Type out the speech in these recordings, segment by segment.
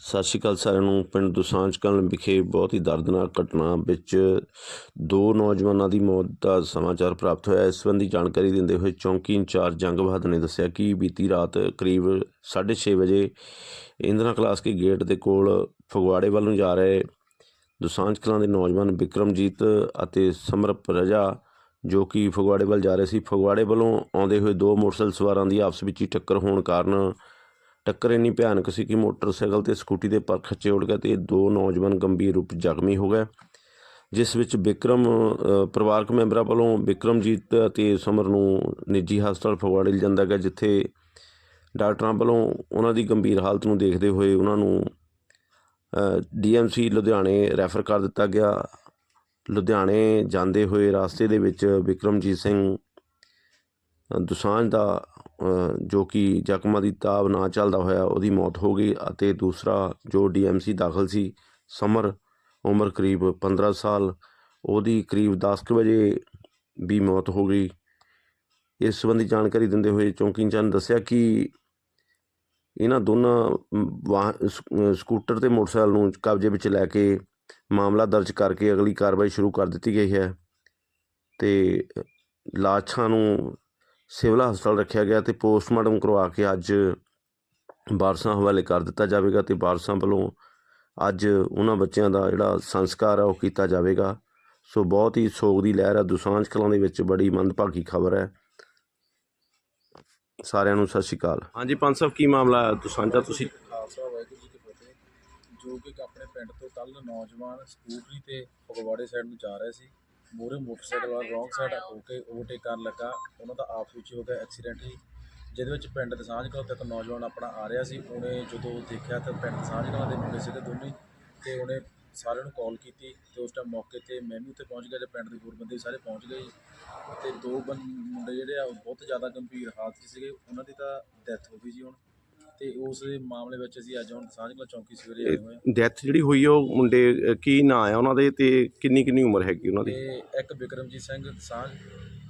ਸਤਿ ਸ਼੍ਰੀ ਅਕਾਲ ਸਾਰਿਆਂ ਨੂੰ। ਪਿੰਡ ਦੁਸਾਂਝ ਕਲਾਂ ਵਿਖੇ ਬਹੁਤ ਹੀ ਦਰਦਨਾਕ ਘਟਨਾ ਵਿੱਚ ਦੋ ਨੌਜਵਾਨਾਂ ਦੀ ਮੌਤ ਦਾ ਸਮਾਚਾਰ ਪ੍ਰਾਪਤ ਹੋਇਆ। ਇਸ ਸੰਬੰਧੀ ਜਾਣਕਾਰੀ ਦਿੰਦੇ ਹੋਏ ਚੌਂਕੀ ਇੰਚਾਰਜ ਜੰਗ ਬਹਾਦਰ ਨੇ ਦੱਸਿਆ ਕਿ ਬੀਤੀ ਰਾਤ ਕਰੀਬ 6:30 ਵਜੇ ਇੰਦਰਾ ਕਲਾਸ ਕੇ ਗੇਟ ਦੇ ਕੋਲ ਫਗਵਾੜੇ ਵੱਲ ਨੂੰ ਜਾ ਰਹੇ ਦੁਸਾਂਝ ਕਲਾਂ ਦੇ ਨੌਜਵਾਨ ਵਿਕਰਮਜੀਤ ਅਤੇ ਸਮਰਪ ਰਜਾ ਜੋ ਕਿ ਫਗਵਾੜੇ ਵੱਲ ਜਾ ਰਹੇ ਸੀ, ਫਗਵਾੜੇ ਵੱਲੋਂ ਆਉਂਦੇ ਹੋਏ ਦੋ ਮੋਟਰਸਾਈਕਲ ਸਵਾਰਾਂ ਦੀ ਆਪਸ ਵਿੱਚ ਹੀ ਟੱਕਰ ਹੋਣ ਕਾਰਨ ਟੱਕਰ ਇੰਨੀ ਭਿਆਨਕ ਸੀ ਕਿ ਮੋਟਰਸਾਈਕਲ ਤੇ ਸਕੂਟੀ ਦੇ ਪਰ ਖੱਚੇ ਉੱਡ ਗਏ ਤੇ ਦੋ ਨੌਜਵਾਨ ਗੰਭੀਰ ਰੂਪ ਜ਼ਖਮੀ ਹੋ ਗਏ। ਜਿਸ ਵਿੱਚ ਵਿਕਰਮ ਪਰਿਵਾਰਕ ਮੈਂਬਰਾਂ ਵੱਲੋਂ ਵਿਕਰਮਜੀਤ ਅਤੇ ਸਮਰ ਨੂੰ ਨਿੱਜੀ ਹਸਪਤਾਲ ਫਗਵਾੜੇ ਲਿਜਾਂਦਾ ਗਿਆ, ਜਿੱਥੇ ਡਾਕਟਰਾਂ ਵੱਲੋਂ ਉਹਨਾਂ ਦੀ ਗੰਭੀਰ ਹਾਲਤ ਨੂੰ ਦੇਖਦੇ ਹੋਏ ਉਹਨਾਂ ਨੂੰ ਡੀਐਮਸੀ ਲੁਧਿਆਣੇ ਰੈਫਰ ਕਰ ਦਿੱਤਾ ਗਿਆ। ਲੁਧਿਆਣੇ ਜਾਂਦੇ ਹੋਏ ਰਾਸਤੇ ਦੇ ਵਿੱਚ ਵਿਕਰਮਜੀਤ ਸਿੰਘ ਦੁਸਾਂਝ ਦਾ ਜੋ ਕਿ ਜ਼ਖਮਾਂ ਦੀ ਤਾਬ ਨਾ ਚੱਲਦਾ ਹੋਇਆ ਉਹਦੀ ਮੌਤ ਹੋ ਗਈ ਅਤੇ ਦੂਸਰਾ ਜੋ ਡੀ ਐੱਮ ਸੀ ਦਾਖਲ ਸੀ, ਸਮਰ, ਉਮਰ ਕਰੀਬ 15 ਸਾਲ, ਉਹਦੀ ਕਰੀਬ ਦਸ ਕੁ ਵਜੇ ਵੀ ਮੌਤ ਹੋ ਗਈ। ਇਸ ਸੰਬੰਧੀ ਜਾਣਕਾਰੀ ਦਿੰਦੇ ਹੋਏ ਚੌਂਕੀ ਇੰਚਾਰਜ ਨੇ ਦੱਸਿਆ ਕਿ ਇਹਨਾਂ ਦੋਨਾਂ ਵਾਹ- ਸ- ਸਕੂਟਰ ਤੇ ਮੋਟਰਸਾਈਕਲ ਨੂੰ ਕਬਜ਼ੇ ਵਿੱਚ ਲੈ ਕੇ ਮਾਮਲਾ ਦਰਜ ਕਰਕੇ ਅਗਲੀ ਕਾਰਵਾਈ ਸ਼ੁਰੂ ਕਰ ਦਿੱਤੀ ਗਈ ਹੈ ਤੇ ਲਾਸ਼ਾਂ ਨੂੰ ਸਿਵਲ ਹਸਪਤਾਲ ਰੱਖਿਆ ਗਿਆ ਤੇ ਪੋਸਟਮਾਰਟਮ ਕਰਵਾ ਕੇ ਅੱਜ ਵਾਰਸਾਂ ਹਵਾਲੇ ਕਰ ਦਿੱਤਾ ਜਾਵੇਗਾ ਤੇ ਵਾਰਸਾਂ ਵੱਲੋਂ ਅੱਜ ਉਹਨਾਂ ਬੱਚਿਆਂ ਦਾ ਜਿਹੜਾ ਸੰਸਕਾਰ ਆ ਉਹ ਕੀਤਾ ਜਾਵੇਗਾ। ਸੋ ਬਹੁਤ ਹੀ ਸੋਗ ਦੀ ਲਹਿਰ ਹੈ ਦੁਸਾਂਝ ਕਲਾਂ ਦੇ ਵਿੱਚ ਬੜੀ ਮੰਦਭਾਗੀ ਖਬਰ ਹੈ। ਸਾਰਿਆਂ ਨੂੰ ਸਤਿ ਸ਼੍ਰੀ ਅਕਾਲ। ਹਾਂਜੀ ਪੰਜ ਸਾਹਿਬ ਕੀ ਮਾਮਲਾ ਹੈ ਦੁਸਾਂਝਾ ਤੁਸੀਂ? ਖਾਲਸਾ ਵਾਹਿਗੁਰੂ ਜੀ ਕੀ ਫਤਿਹ। ਜੋ ਕਿ ਆਪਣੇ ਪਿੰਡ ਤੋਂ ਕੱਲ ਨੌਜਵਾਨ ਸਕੂਟਰੀ ਤੇ ਫਗਵਾੜੇ ਸਾਈਡ ਨੂੰ ਜਾ ਰਹੇ ਸੀ। ਮੂਹਰੇ ਮੋਟਰਸਾਈਕਲ ਵਾਲਾ ਰੌਂਗ ਸਾਈਡ ਹੋ ਕੇ ਓਵਰਟੇਕ ਕਰਨ ਲੱਗਾ। ਉਹਨਾਂ ਦਾ ਆਪਸ ਵਿੱਚ ਹੀ ਹੋ ਗਿਆ ਐਕਸੀਡੈਂਟ ਹੀ, ਜਿਹਦੇ ਵਿੱਚ ਪਿੰਡ ਦੇ ਸਾਂਝ ਕਲਾਂ ਤੋਂ ਇੱਕ ਨੌਜਵਾਨ ਆਪਣਾ ਆ ਰਿਹਾ ਸੀ। ਉਹਨੇ ਜਦੋਂ ਦੇਖਿਆ ਤਾਂ ਪਿੰਡ ਦੇ ਸਾਂਝ ਕਲਾਂ ਦੇ ਮੁੰਡੇ ਸੀਗੇ ਦੋਨੇ, ਤੇ ਉਹਨੇ ਸਾਰਿਆਂ ਨੂੰ ਕਾਲ ਕੀਤੀ ਤੇ ਉਸ ਟਾਈਮ ਮੌਕੇ ਤੇ ਮੈਂ ਵੀ ਉੱਥੇ ਪਹੁੰਚ ਗਿਆ ਤੇ ਪਿੰਡ ਦੇ ਹੋਰ ਬੰਦੇ ਵੀ ਸਾਰੇ ਪਹੁੰਚ ਗਏ। ਤੇ ਦੋ ਬੰ- ਮੁੰਡੇ ਜਿਹੜੇ ਆ, ਉਹ ਬਹੁਤ ਜ਼ਿਆਦਾ ਗੰਭੀਰ ਹਾਲਤ 'ਚ ਸੀਗੇ। ਉਹਨਾਂ ਦੀ ਤਾਂ ਡੈਥ ਹੋ ਗਈ ਜੀ ਹੁਣ। ਤੇ ਉਸ ਮਾਮਲੇ ਵਿੱਚ ਅਸੀਂ ਅੱਜ ਹੁਣ ਸਾਂਝ ਕਲਾਂ ਚੌਂਕੀ ਸਵੇਰੇ ਆਏ ਹੋਏ ਹਾਂ। ਡੈਥ ਜਿਹੜੀ ਹੋਈ ਆ ਉਹ ਮੁੰਡੇ ਅ, ਕੀ ਨਾਂ ਆ ਉਹਨਾਂ ਦੇ ਤੇ ਕਿੰਨੀ ਕਿੰਨੀ ਉਮਰ ਹੈਗੀ ਉਹਨਾਂ ਦੀ? ਤੇ ਇੱਕ ਵਿਕਰਮਜੀਤ ਸਿੰਘ ਸਾਂਝ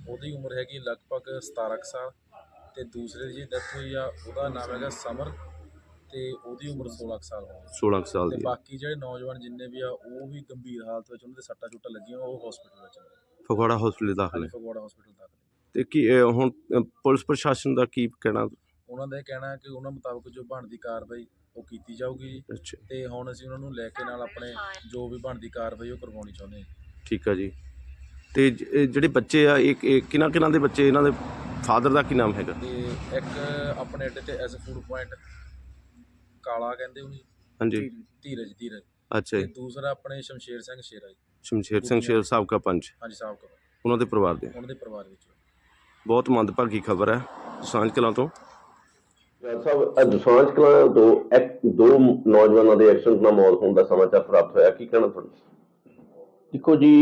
ਉਹਦੀ ਉਮਰ ਹੈਗੀ ਲਗਭਗ 17 ਕੁ ਸਾਲ ਤੇ ਦੂਸਰੇ ਦੀ ਡੈਥ ਹੋਈ ਆ ਉਹਦਾ ਨਾਮ ਹੈਗਾ ਸਮਰ ਤੇ ਉਹਦੀ ਉਮਰ 16 ਕੁ ਸਾਲ ਹੋਣੀ। 16 ਕੁ ਸਾਲ ਤੇ ਦੀ ਬਾਕੀ ਜਿਹੜੇ ਨੌਜਵਾਨ ਜਿੰਨੇ ਵੀ ਆ ਉਹ ਵੀ ਗੰਭੀਰ ਹਾਲਤ ਵਿੱਚ ਉਹਨਾਂ ਦੇ ਸੱਟਾਂ ਚੁੱਟਾਂ ਲੱਗੀਆਂ ਉਹ ਹਸਪੀਟਲ ਵਿੱਚ ਨੇ। ਫਗਵਾੜਾ ਹਸਪੀਟਲ ਦਾਖਲ ਹੈ ਫਗਵਾੜਾ ਹਸਪੀਟਲ ਦਾਖਲ ਨੇ। ਤੇ ਕੀ ਅ, ਹੁਣ ਅ, ਪੁਲਿਸ ਪ੍ਰਸ਼ਾਸਨ ਦਾ ਕੀ ਕਹਿਣਾ? ਉਹਨਾਂ ਦਾ ਇਹ ਕਹਿਣਾ ਹੈ ਕਿ ਉਹਨਾਂ ਮੁਤਾਬਕ ਜੋ ਬਣਦੀ ਕਾਰਵਾਈ ਉਹ ਕੀਤੀ ਜਾਊਗੀ ਜੀ। ਅੱਛਾ। ਤੇ ਹੁਣ ਅਸੀਂ ਉਹਨਾਂ ਨੂੰ ਲੈ ਕੇ ਨਾਲ ਆਪਣੇ ਜੋ ਵੀ ਬਣਦੀ ਕਾਰਵਾਈ ਉਹ ਕਰਵਾਉਣੀ ਚਾਹੁੰਦੇ ਹਾਂ ਠੀਕ ਆ ਜੀ। ਤੇ ਜ- ਇਹ ਜਿਹੜੇ ਬੱਚੇ ਆ ਇਹ ਇਹ ਕਿਹਨਾਂ ਕਿਹਨਾਂ ਦੇ ਬੱਚੇ? ਇਹਨਾਂ ਦੇ ਫਾਦਰ ਦਾ ਕੀ ਨਾਮ ਹੈਗਾ? ਤੇ ਇੱਕ ਆਪਣੇ ਅੱਡੇ ਤੇ ਐਸ ਫੂਡ ਪੁਆਇੰਟ ਕਾਲਾ ਕਹਿੰਦੇ ਉਹਨੂੰ ਹਾਂਜੀ। ਧੀਰਜ ਧੀਰਜ। ਅੱਛਾ ਤੇ ਜੀ ਦੂਸਰਾ ਆਪਣੇ ਸ਼ਮਸ਼ੇਰ ਸਿੰਘ ਸ਼ੇਰਾ ਜੀ। ਸ਼ਮਸ਼ੇਰ ਸਿੰਘ ਸ਼ੇਰ ਸਾਹਿਬ ਕਾ ਪੰਚ ਹਾਂਜੀ ਸਾਹਿਬ ਕੋ ਉਹਨਾਂ ਦੇ ਪਰਿਵਾਰ ਦੇ? ਉਹਨਾਂ ਦੇ ਪਰਿਵਾਰ ਵਿੱਚ। ਬਹੁਤ ਮੰਦਭਾਗੀ ਖਬਰ ਹੈ। ਸਾਂਝ ਕਲਾਂ ਤੋਂ। ਸਾਹਿਬ ਅੱਜ ਸਾਂਝ ਕਲਾਂ ਤੋਂ ਦੋ ਨੌਜਵਾਨਾਂ ਦੇ ਐਕਸੀਡੈਂਟ ਨਾਲ ਮੌਤ ਹੋਣ ਦਾ ਸਮਾਚਾਰ ਪ੍ਰਾਪਤ ਹੋਇਆ। ਕੀ ਕਹਿਣਾ ਤੁਹਾਡਾ? ਦੇਖੋ ਜੀ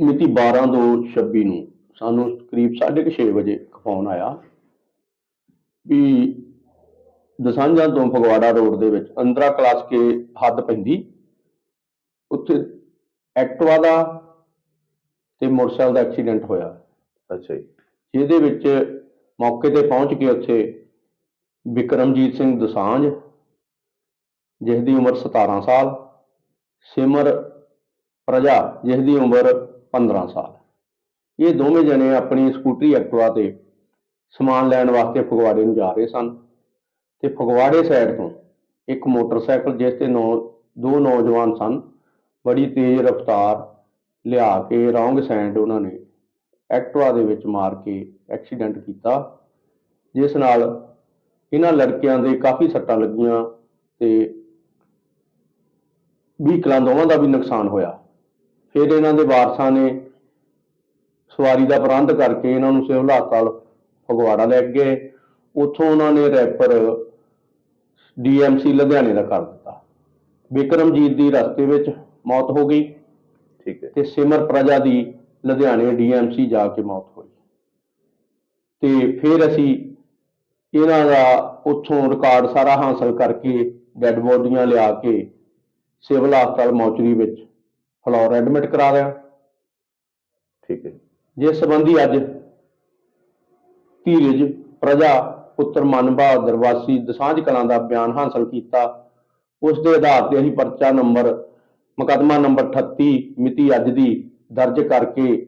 ਮਿਤੀ 12 ਤੋਂ 26 ਨੂੰ ਸਾਨੂੰ ਕਰੀਬ 6:30 ਵਜੇ ਫੋਨ ਆਇਆ ਵੀ ਦਸਾਂਝਾਂ ਤੋਂ ਫਗਵਾੜਾ ਰੋਡ ਦੇ ਵਿੱਚ ਅੰਦਰਾ ਕਲਾਸ ਕੇ ਹੱਦ ਪੈਂਦੀ। ਉੱਥੇ ਐਕਟਿਵਾ ਦਾ ਤੇ ਮੋਟਰਸਾਈਕਲ ਦਾ ਐਕਸੀਡੈਂਟ ਹੋਇਆ। ਅੱਛਾ ਜੀ। ਜਿਹਦੇ ਵਿੱਚ ਮੌਕੇ ਤੇ ਪਹੁੰਚ ਕੇ ਉੱਥੇ ਵਿਕਰਮਜੀਤ ਸਿੰਘ ਦਸਾਂਝ ਜਿਸ ਦੀ ਉਮਰ 17 ਸਾਲ, ਸਿਮਰ ਪ੍ਰਜਾ ਜਿਸ ਦੀ ਉਮਰ 15 ਸਾਲ। ਇਹ ਦੋਵੇਂ ਜਣੇ ਆਪਣੀ ਸਕੂਟਰੀ ਐਕਟਿਵਾ ਤੇ ਸਮਾਨ ਲੈਣ ਵਾਸਤੇ ਫਗਵਾੜੇ ਨੂੰ ਜਾ ਰਹੇ ਸਨ ਤੇ ਫਗਵਾੜੇ ਸਾਈਡ ਤੋਂ ਇੱਕ ਮੋਟਰਸਾਈਕਲ, ਜਿਸ ਤੇ ਨੌ, ਦੋ ਨੌਜਵਾਨ ਸਨ, ਬੜੀ ਤੇਜ਼ ਰਫ਼ਤਾਰ ਲਿਆ ਕੇ ਰੌਂਗ ਸਾਈਡ ਉਹਨਾਂ ਨੇ ਐਕਟਿਵਾ ਦੇ ਵਿੱਚ ਮਾਰ ਕੇ ਐਕਸੀਡੈਂਟ ਕੀਤਾ ਜਿਸ ਨਾਲ ਇਹਨਾਂ ਲੜਕਿਆਂ ਦੇ ਕਾਫੀ ਸੱਟਾਂ ਲੱਗੀਆਂ ਤੇ ਵਹੀਕਲਾਂ ਦੋਵਾਂ ਦਾ ਵੀ ਨੁਕਸਾਨ ਹੋਇਆ। ਫਿਰ ਇਹਨਾਂ ਦੇ ਵਾਰਸਾਂ ਨੇ ਸਵਾਰੀ ਦਾ ਪ੍ਰਬੰਧ ਕਰਕੇ ਇਹਨਾਂ ਨੂੰ ਸਿਵਲ ਹਸਪਤਾਲ ਫਗਵਾੜਾ ਲੈ ਗਏ। ਉੱਥੋਂ ਉਹਨਾਂ ਨੇ ਰੈਫਰ ਡੀਐਮਸੀ ਲੁਧਿਆਣੇ ਦਾ ਕਰ ਦਿੱਤਾ। ਵਿਕਰਮਜੀਤ ਦੀ ਰਸਤੇ ਵਿੱਚ ਮੌਤ ਹੋ ਗਈ ਠੀਕ ਹੈ। ਤੇ ਸਿਮਰ ਪ੍ਰਜਾ ਦੀ ਲੁਧਿਆਣੇ ਡੀਐਮਸੀ ਜਾ ਕੇ ਮੌਤ ਹੋਈ। ਤੇ ਫਿਰ ਅਸੀਂ ਇਹਨਾਂ ਦਾ ਉੱਥੋਂ ਰਿਕਾਰਡ ਸਾਰਾ ਹਾਸਲ ਕਰਕੇ ਡੈੱਡ ਬੋਡੀਆਂ ਲਿਆ ਕੇ ਸਿਵਲ ਹਸਪਤਾਲ ਮੌਚਰੀ ਵਿੱਚ ਫਲੋਰ ਐਡਮਿਟ ਕਰਾ ਦਿਆ ਠੀਕ ਹੈ। ਜਿਸ ਸੰਬੰਧੀ ਅੱਜ ਧੀਰਜ, ਪ੍ਰਜਾ, ਪੁੱਤਰ ਮਨ ਦਰਵਾਸੀ, ਦਸਾਂਝ ਕਲਾਂ ਦਾ ਬਿਆਨ ਹਾਸਲ ਕੀਤਾ। ਉਸ ਦੇ ਆਧਾਰ ਤੇ ਅਸੀਂ ਪਰਚਾ ਨੰਬਰ, ਮੁਕੱਦਮਾ ਨੰਬਰ 38 ਮਿਤੀ ਅੱਜ ਦੀ ਦਰਜ ਕਰਕੇ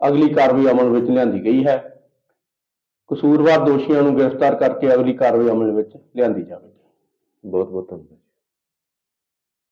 ਅਗਲੀ ਕਾਰਵਾਈ ਅਮਲ ਵਿੱਚ ਲਿਆਂਦੀ ਗਈ ਹੈ। ਕਸੂਰਵਾਰ ਦੋਸ਼ੀਆਂ ਨੂੰ ਗ੍ਰਿਫਤਾਰ ਕਰਕੇ ਅਗਲੀ ਕਾਰਵਾਈ ਅਮਲ ਵਿੱਚ ਲਿਆਂਦੀ ਜਾਵੇਗੀ। ਬਹੁਤ ਬਹੁਤ ਧੰਨਵਾਦ।